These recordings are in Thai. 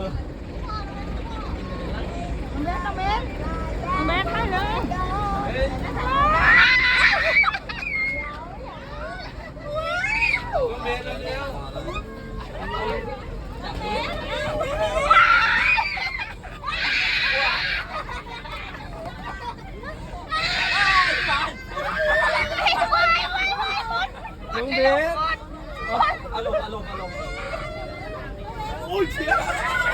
Con bé con bé. Con bé thấy nữa. Con. Không biết. Alo, alo, alo. Ôi trời.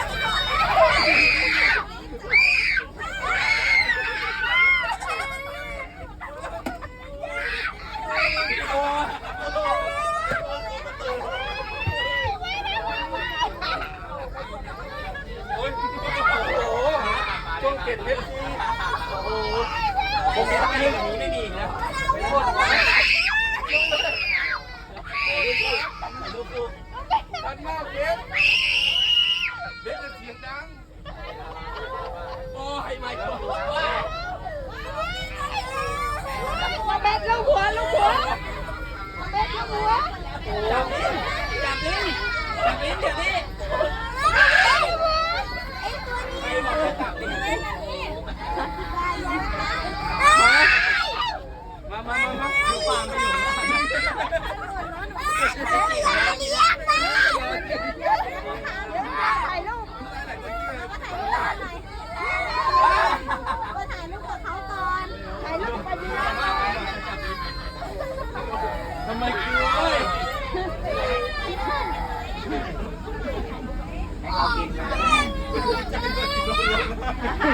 เก็บเพชรซีโอ้โหผมมีเรื่องอย่างนี้ไม่มีอีกแล้วไม่โทษนะดูดูชันมากเบสเบสจะเสียงดัง โอ้ยไม่ถูกว่าน้องเบนลูกหัวลูกหัวน้องเบนลูกหัวจับลิ้นจับลิ้นจับลิ้นเดี๋ยวนี้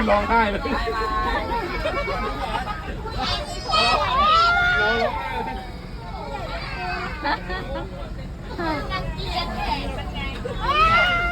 ร้องไห้เลยร้องไห้เลย